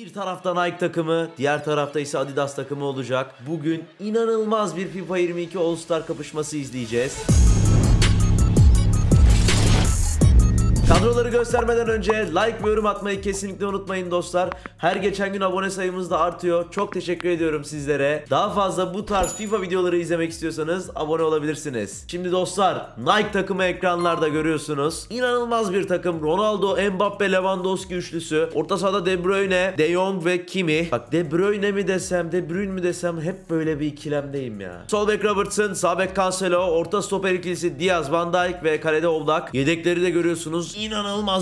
Bir tarafta Nike takımı, diğer tarafta ise Adidas takımı olacak. Bugün inanılmaz bir FIFA 22 All Star kapışması izleyeceğiz. Kadroları göstermeden önce like ve yorum atmayı kesinlikle unutmayın dostlar. Her geçen gün abone sayımız da artıyor. Çok teşekkür ediyorum sizlere. Daha fazla bu tarz FIFA videoları izlemek istiyorsanız abone olabilirsiniz. Şimdi dostlar Nike takımı ekranlarda görüyorsunuz. İnanılmaz bir takım. Ronaldo, Mbappe, Lewandowski üçlüsü. Orta sahada De Bruyne, De Jong ve Kimi. Bak De Bruyne mi desem, De Bruyne mi desem hep böyle bir ikilemdeyim ya. Sol bek Robertson, sağ bek Cancelo, orta stoper ikilisi Diaz, Van Dijk ve kalede Oblak. Yedekleri de görüyorsunuz. İnanılmaz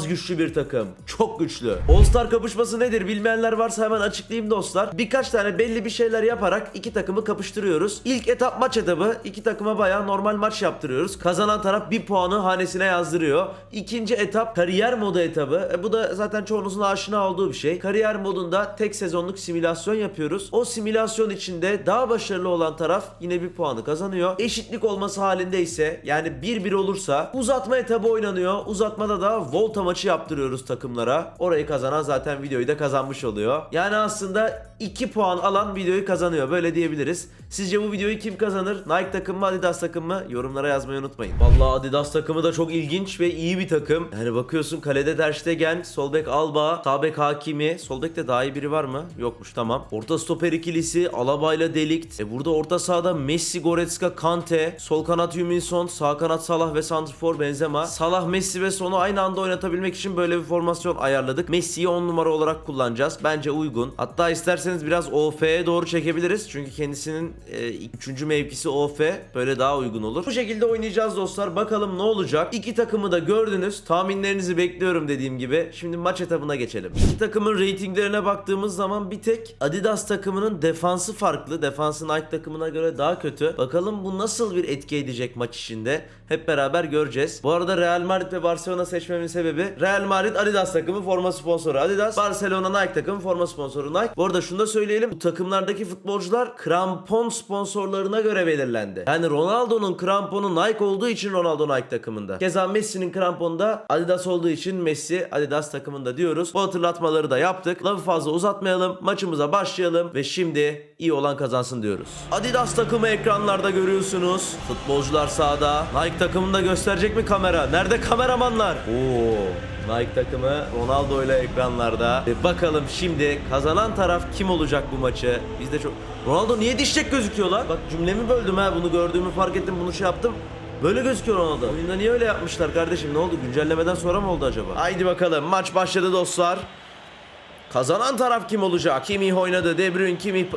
güçlü bir takım. Çok güçlü. All Star kapışması nedir bilmeyenler varsa hemen açıklayayım dostlar. Birkaç tane belli bir şeyler yaparak iki takımı kapıştırıyoruz. İlk etap maç etabı. iki takıma bayağı normal maç yaptırıyoruz. Kazanan taraf bir puanı hanesine yazdırıyor. İkinci etap kariyer modu etabı. E, bu da zaten çoğunuzun aşina olduğu bir şey. Kariyer modunda tek sezonluk simülasyon yapıyoruz. O simülasyon içinde daha başarılı olan taraf yine bir puanı kazanıyor. Eşitlik olması halinde ise yani 1-1 olursa uzatma etabı oynanıyor. Uzatmada da Volta maçı yaptırıyoruz takımlara. Orayı kazanan zaten videoyu da kazanmış oluyor. Yani aslında 2 puan alan videoyu kazanıyor. Böyle diyebiliriz. Sizce bu videoyu kim kazanır? Nike takım mı Adidas takım mı? Yorumlara yazmayı unutmayın. Vallahi Adidas takımı da çok ilginç ve iyi bir takım. Yani bakıyorsun kalede Ter Stegen, sol bek Alba, sağ bek Hakimi. Sol bekte daha iyi biri var mı? Yokmuş tamam. Orta stoper ikilisi Alaba ile Delikt. E burada orta sahada Messi, Goretzka, Kante, sol kanat Huminson, sağ kanat Salah ve Santrfor Benzema. Salah, Messi ve Son'u aynı anda oynatabilmek için böyle bir formasyon ayarladık. Messi'yi 10 numara olarak kullanacağız. Bence uygun. Hatta isterseniz biraz OF'ye doğru çekebiliriz. Çünkü kendisinin 3. mevkisi OF. Böyle daha uygun olur. Bu şekilde oynayacağız dostlar. Bakalım ne olacak. İki takımı da gördünüz. Tahminlerinizi bekliyorum dediğim gibi. Şimdi maç etabına geçelim. İki takımın reytinglerine baktığımız zaman bir tek Adidas takımının defansı farklı. Defansı Nike takımına göre daha kötü. Bakalım bu nasıl bir etki edecek maç içinde. Hep beraber göreceğiz. Bu arada Real Madrid ve Barcelona seçmemin sebebi Real Madrid Adidas takımı forma sponsoru Adidas. Barcelona Nike takımı forma sponsoru Nike. Bu arada şunu da söyleyelim. Bu takımlardaki futbolcular krampon sponsorlarına göre belirlendi. Yani Ronaldo'nun kramponu Nike olduğu için Ronaldo Nike takımında. Keza Messi'nin kramponu da Adidas olduğu için Messi Adidas takımında diyoruz. Bu hatırlatmaları da yaptık. Lafı fazla uzatmayalım. Maçımıza başlayalım ve şimdi iyi olan kazansın diyoruz. Adidas takımı ekranlarda görüyorsunuz. Futbolcular sahada. Nike takımında gösterecek mi kamera? Nerede kameramanlar? Oo. Nike takımı Ronaldo ile ekranlarda. E bakalım şimdi kazanan taraf kim olacak bu maçı? Biz de çok... Ronaldo niye dişçek gözüküyor lan? Bak cümlemi böldüm ha. Bunu gördüğümü fark ettim. Bunu şey yaptım. Böyle gözüküyor Ronaldo. Oyunda niye öyle yapmışlar kardeşim? Ne oldu? Güncellemeden sonra mı oldu acaba? Haydi bakalım. Maç başladı dostlar. Kazanan taraf kim olacak? Kimi oynadı. De Bruyne, Kimi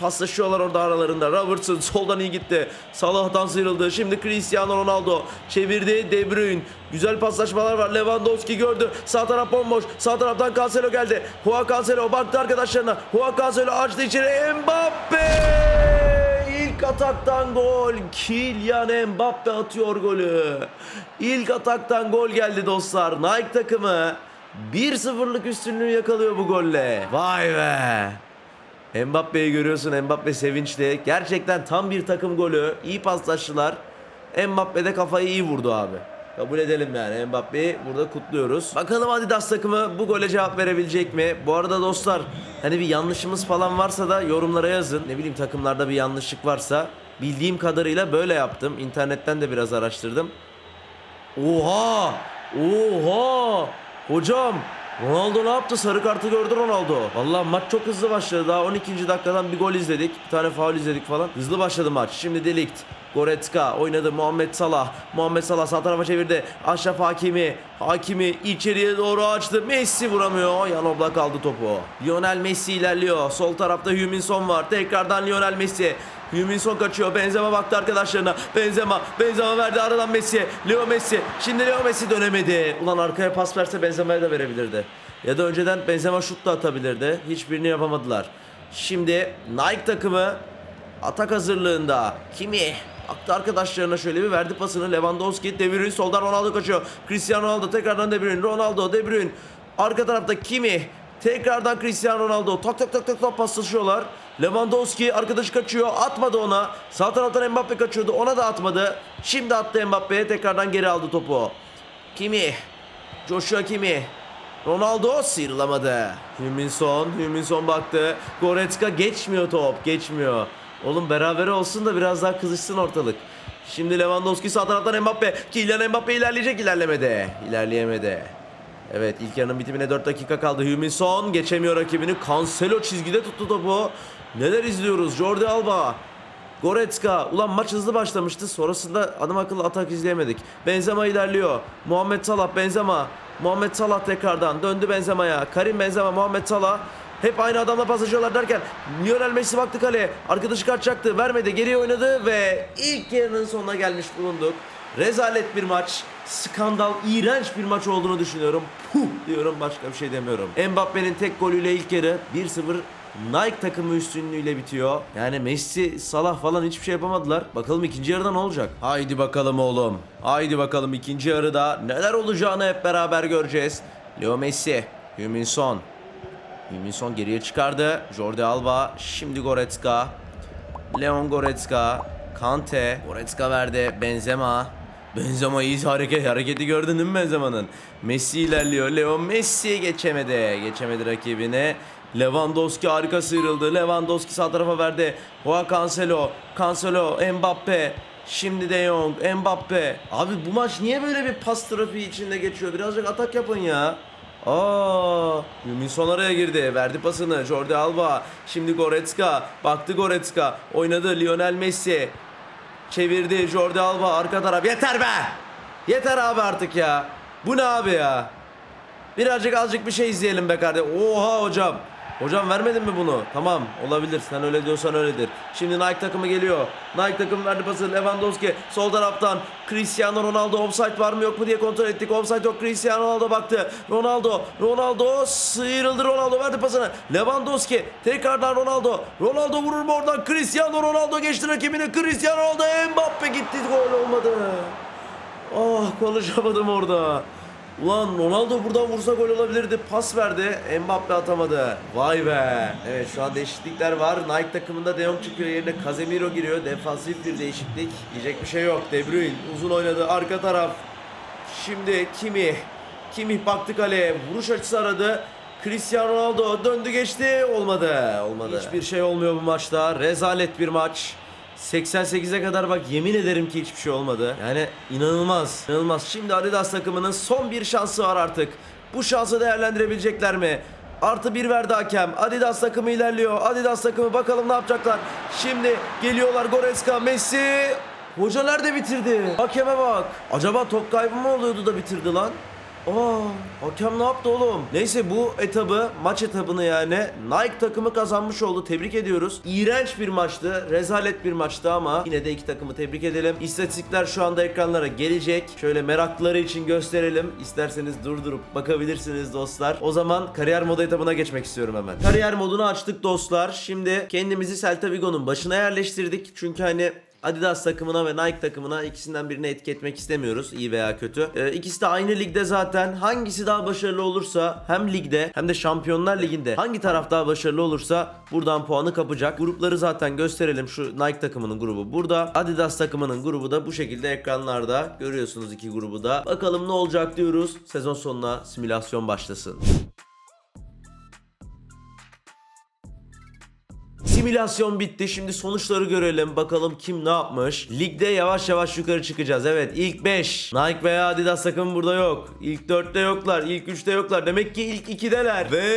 paslaşıyorlar orada aralarında. Robertson soldan iyi gitti. Salah'tan sıyrıldı. Şimdi Cristiano Ronaldo çevirdi. De Bruyne. Güzel paslaşmalar var. Lewandowski gördü. Sağ taraf bomboş. Sağ taraftan Cancelo geldi. Juan Cancelo baktı arkadaşlarına. Juan Cancelo açtı içeri. Mbappe! İlk ataktan gol. Kylian Mbappe atıyor golü. İlk ataktan gol geldi dostlar. Nike takımı 1-0'lık üstünlüğü yakalıyor bu golle. Vay be. Mbappe'yi görüyorsun. Mbappe sevinçli. Gerçekten tam bir takım golü. İyi paslaştılar. Mbappe de kafayı iyi vurdu abi. Kabul edelim yani Mbappe'yi burada kutluyoruz. Bakalım Adidas takımı bu gole cevap verebilecek mi? Bu arada dostlar hani bir yanlışımız falan varsa da yorumlara yazın. Ne bileyim takımlarda bir yanlışlık varsa. Bildiğim kadarıyla böyle yaptım. İnternetten de biraz araştırdım. Oha! Oha! Hocam Ronaldo ne yaptı? Sarı kartı gördü Ronaldo. Vallahi maç çok hızlı başladı. Daha 12. dakikadan bir gol izledik. Bir tane faul izledik falan. Hızlı başladı maç. Şimdi Delikt. Goretzka oynadı Muhammed Salah. Muhammed Salah sağ tarafa çevirdi. Aşraf Hakimi. Hakimi içeriye doğru açtı. Messi vuramıyor. Yan oblak aldı topu. Lionel Messi ilerliyor. Sol tarafta Huminson var. Tekrardan Lionel Messi. Huminson kaçıyor. Benzema baktı arkadaşlarına. Benzema. Benzema verdi aradan Messi'ye. Leo Messi. Şimdi Leo Messi dönemedi. Ulan arkaya pas verse Benzema'ya da verebilirdi. Ya da önceden Benzema şut da atabilirdi. Hiçbirini yapamadılar. Şimdi Nike takımı atak hazırlığında. Kimi? Baktı arkadaşlarına şöyle bir verdi pasını. Lewandowski, De Bruyne soldan Ronaldo kaçıyor. Cristiano Ronaldo tekrardan De Bruyne. Ronaldo, De Bruyne. Arka tarafta Kimi? Tekrardan Cristiano Ronaldo. Tak tak tak tak tak paslaşıyorlar. Lewandowski arkadaşı kaçıyor. Atmadı ona. Sağ taraftan Mbappe kaçıyordu. Ona da atmadı. Şimdi attı Mbappe'ye. Tekrardan geri aldı topu. Kimi? Joshua Kimi. Ronaldo sıyrılamadı. Hüminson, Hüminson baktı. Goretzka geçmiyor top, geçmiyor. Oğlum berabere olsun da biraz daha kızışsın ortalık. Şimdi Lewandowski sağ taraftan Mbappe. Kylian Mbappe ilerleyecek ilerlemedi. İlerleyemedi. Evet ilk yarının bitimine 4 dakika kaldı. Hüminson geçemiyor rakibini. Cancelo çizgide tuttu topu. Neler izliyoruz? Jordi Alba. Goretzka. Ulan maç hızlı başlamıştı. Sonrasında adam akıllı atak izleyemedik. Benzema ilerliyor. Muhammed Salah Benzema. Muhammed Salah tekrardan döndü Benzema'ya. Karim Benzema Muhammed Salah. Hep aynı adamla pas atıyorlar derken Lionel Messi baktı kaleye. Arkadaşı kaçacaktı. Vermedi. Geriye oynadı ve ilk yarının sonuna gelmiş bulunduk. Rezalet bir maç. Skandal, iğrenç bir maç olduğunu düşünüyorum. Puh diyorum başka bir şey demiyorum. Mbappe'nin tek golüyle ilk yarı 1-0 Nike takımı üstünlüğüyle bitiyor. Yani Messi, Salah falan hiçbir şey yapamadılar. Bakalım ikinci yarıda ne olacak? Haydi bakalım oğlum. Haydi bakalım ikinci yarıda neler olacağını hep beraber göreceğiz. Leo Messi, Hüminson. Hüminson geriye çıkardı. Jordi Alba, şimdi Goretzka. Leon Goretzka, Kante, Goretzka verdi, Benzema. Benzema iyi hareket, hareketi gördün değil mi Benzema'nın? Messi ilerliyor, Leo Messi geçemedi, geçemedi rakibine. Lewandowski harika sıyrıldı, Lewandowski sağ tarafa verdi. Hoa Cancelo, Cancelo, Mbappe, Şimdi De Jong, Mbappe. Abi bu maç niye böyle bir pas trafiği içinde geçiyor? Birazcık atak yapın ya. Aa, Hüminson araya girdi. Verdi pasını. Jordi Alba. Şimdi Goretzka. Baktı Goretzka. Oynadı Lionel Messi. Çevirdi Jordi Alba. Arka taraf. Yeter be! Yeter abi artık ya. Bu ne abi ya? Birazcık azıcık bir şey izleyelim be kardeşim. Oha hocam. Hocam vermedin mi bunu? Tamam olabilir. Sen öyle diyorsan öyledir. Şimdi Nike takımı geliyor. Nike takımı verdi pası. Lewandowski sol taraftan. Cristiano Ronaldo offside var mı yok mu diye kontrol ettik. Offside yok. Cristiano Ronaldo baktı. Ronaldo. Ronaldo sıyrıldı. Ronaldo verdi pasını. Lewandowski. Tekrardan Ronaldo. Ronaldo vurur mu oradan? Cristiano Ronaldo geçti rakibini. Cristiano Ronaldo. Mbappe gitti. Gol olmadı. Ah konuşamadım orada. Ulan Ronaldo buradan vursa gol olabilirdi. Pas verdi. Mbappe atamadı. Vay be. Evet şu an değişiklikler var. Nike takımında De Jong çıkıyor yerine Casemiro giriyor. Defansif bir değişiklik. Diyecek bir şey yok. De Bruyne uzun oynadı. Arka taraf. Şimdi Kimi. Kimi baktı kaleye. Vuruş açısı aradı. Cristiano Ronaldo döndü geçti. Olmadı. Olmadı. Hiçbir şey olmuyor bu maçta. Rezalet bir maç. 88'e kadar bak yemin ederim ki hiçbir şey olmadı. Yani inanılmaz. İnanılmaz. Şimdi Adidas takımının son bir şansı var artık. Bu şansı değerlendirebilecekler mi? Artı bir verdi hakem. Adidas takımı ilerliyor. Adidas takımı bakalım ne yapacaklar. Şimdi geliyorlar Goretzka, Messi. Hoca nerede bitirdi? Hakeme bak. Acaba top kaybı mı oluyordu da bitirdi lan? Aa, hakem ne yaptı oğlum? Neyse bu etabı, maç etabını yani Nike takımı kazanmış oldu. Tebrik ediyoruz. İğrenç bir maçtı. Rezalet bir maçtı ama yine de iki takımı tebrik edelim. İstatistikler şu anda ekranlara gelecek. Şöyle meraklıları için gösterelim. İsterseniz durdurup bakabilirsiniz dostlar. O zaman kariyer modu etabına geçmek istiyorum hemen. Kariyer modunu açtık dostlar. Şimdi kendimizi Celta Vigo'nun başına yerleştirdik. Çünkü hani Adidas takımına ve Nike takımına ikisinden birini etki istemiyoruz iyi veya kötü. Ee, ikisi de aynı ligde zaten. Hangisi daha başarılı olursa hem ligde hem de Şampiyonlar Ligi'nde hangi taraf daha başarılı olursa buradan puanı kapacak. Grupları zaten gösterelim. Şu Nike takımının grubu burada. Adidas takımının grubu da bu şekilde ekranlarda. Görüyorsunuz iki grubu da. Bakalım ne olacak diyoruz. Sezon sonuna simülasyon başlasın. Simülasyon bitti. Şimdi sonuçları görelim. Bakalım kim ne yapmış. Ligde yavaş yavaş yukarı çıkacağız. Evet ilk 5. Nike veya Adidas takımı burada yok. İlk 4'te yoklar. İlk 3'te yoklar. Demek ki ilk 2'deler. Ve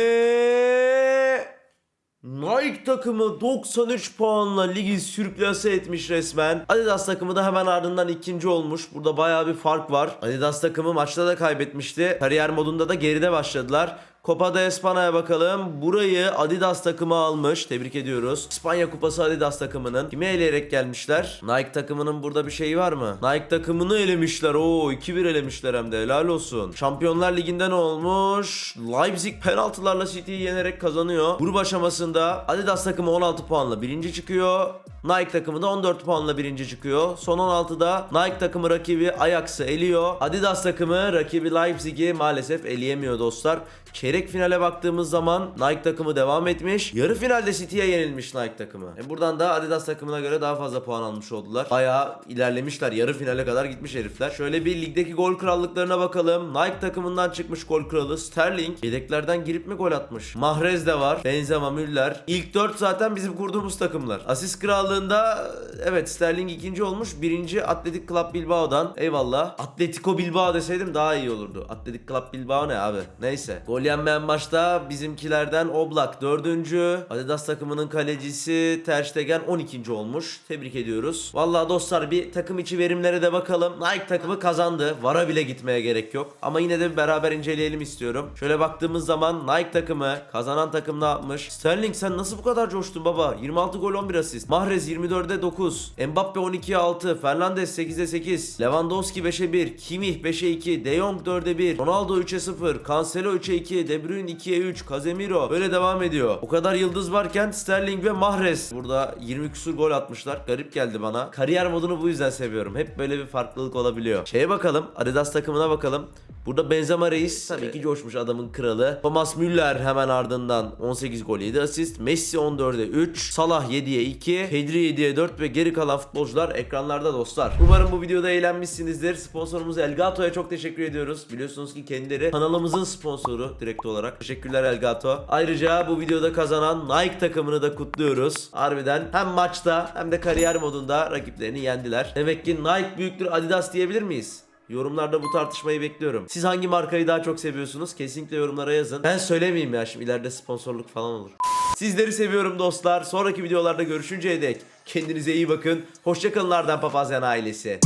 Nike takımı 93 puanla ligi sürklase etmiş resmen. Adidas takımı da hemen ardından ikinci olmuş. Burada bayağı bir fark var. Adidas takımı maçta da kaybetmişti. Kariyer modunda da geride başladılar. Copa de Espana'ya bakalım. Burayı Adidas takımı almış. Tebrik ediyoruz. İspanya Kupası Adidas takımının. Kimi eleyerek gelmişler? Nike takımının burada bir şeyi var mı? Nike takımını elemişler. Oo 2-1 elemişler hem de. Helal olsun. Şampiyonlar Ligi'nde ne olmuş? Leipzig penaltılarla City'yi yenerek kazanıyor. Grup aşamasında Adidas takımı 16 puanla birinci çıkıyor. Nike takımı da 14 puanla birinci çıkıyor. Son 16'da Nike takımı rakibi Ajax'ı eliyor. Adidas takımı rakibi Leipzig'i maalesef eleyemiyor dostlar. Çeyrek finale baktığımız zaman Nike takımı devam etmiş. Yarı finalde City'ye yenilmiş Nike takımı. E buradan da Adidas takımına göre daha fazla puan almış oldular. Bayağı ilerlemişler. Yarı finale kadar gitmiş herifler. Şöyle bir ligdeki gol krallıklarına bakalım. Nike takımından çıkmış gol kralı Sterling. Yedeklerden girip mi gol atmış? Mahrez de var. Benzema, Müller. İlk 4 zaten bizim kurduğumuz takımlar. Asist krallığında evet Sterling ikinci olmuş. Birinci Atletik Club Bilbao'dan. Eyvallah. Atletico Bilbao deseydim daha iyi olurdu. Atletik Club Bilbao ne abi? Neyse. Gol yenmeyen maçta bizimkilerden Oblak dördüncü. Adidas takımının kalecisi Ter Stegen 12. olmuş. Tebrik ediyoruz. Vallahi dostlar bir takım içi verimlere de bakalım. Nike takımı kazandı. Vara bile gitmeye gerek yok. Ama yine de beraber inceleyelim istiyorum. Şöyle baktığımız zaman Nike takımı kazanan takım ne yapmış? Sterling sen nasıl bu kadar coştun baba? 26 gol 11 asist. Mahrez 24'e 9. Mbappe 12'ye 6. Fernandes 8'e 8. Lewandowski 5'e 1. Kimmich 5'e 2. De Jong 4'e 1. Ronaldo 3'e 0. Cancelo 3'e 2. De Bruyne 2'ye 3. Casemiro böyle devam ediyor. O kadar yıldız varken Sterling ve Mahrez burada 20 küsur gol atmışlar. Garip geldi bana. Kariyer modunu bu yüzden seviyorum. Hep böyle bir farklılık olabiliyor. Şeye bakalım. Adidas takımına bakalım. Burada Benzema Reis tabii ki coşmuş adamın kralı. Thomas Müller hemen ardından 18 gol 7 asist. Messi 14'e 3. Salah 7'ye 2. Pedri 7'ye 4 ve geri kalan futbolcular ekranlarda dostlar. Umarım bu videoda eğlenmişsinizdir. Sponsorumuz Elgato'ya çok teşekkür ediyoruz. Biliyorsunuz ki kendileri kanalımızın sponsoru direkt olarak. Teşekkürler Elgato. Ayrıca bu videoda kazanan Nike takımını da kutluyoruz. Harbiden hem maçta hem de kariyer modunda rakiplerini yendiler. Demek ki Nike büyüktür Adidas diyebilir miyiz? Yorumlarda bu tartışmayı bekliyorum. Siz hangi markayı daha çok seviyorsunuz? Kesinlikle yorumlara yazın. Ben söylemeyeyim ya şimdi ileride sponsorluk falan olur. Sizleri seviyorum dostlar. Sonraki videolarda görüşünceye dek kendinize iyi bakın. Hoşçakalın Arden Papazyan ailesi.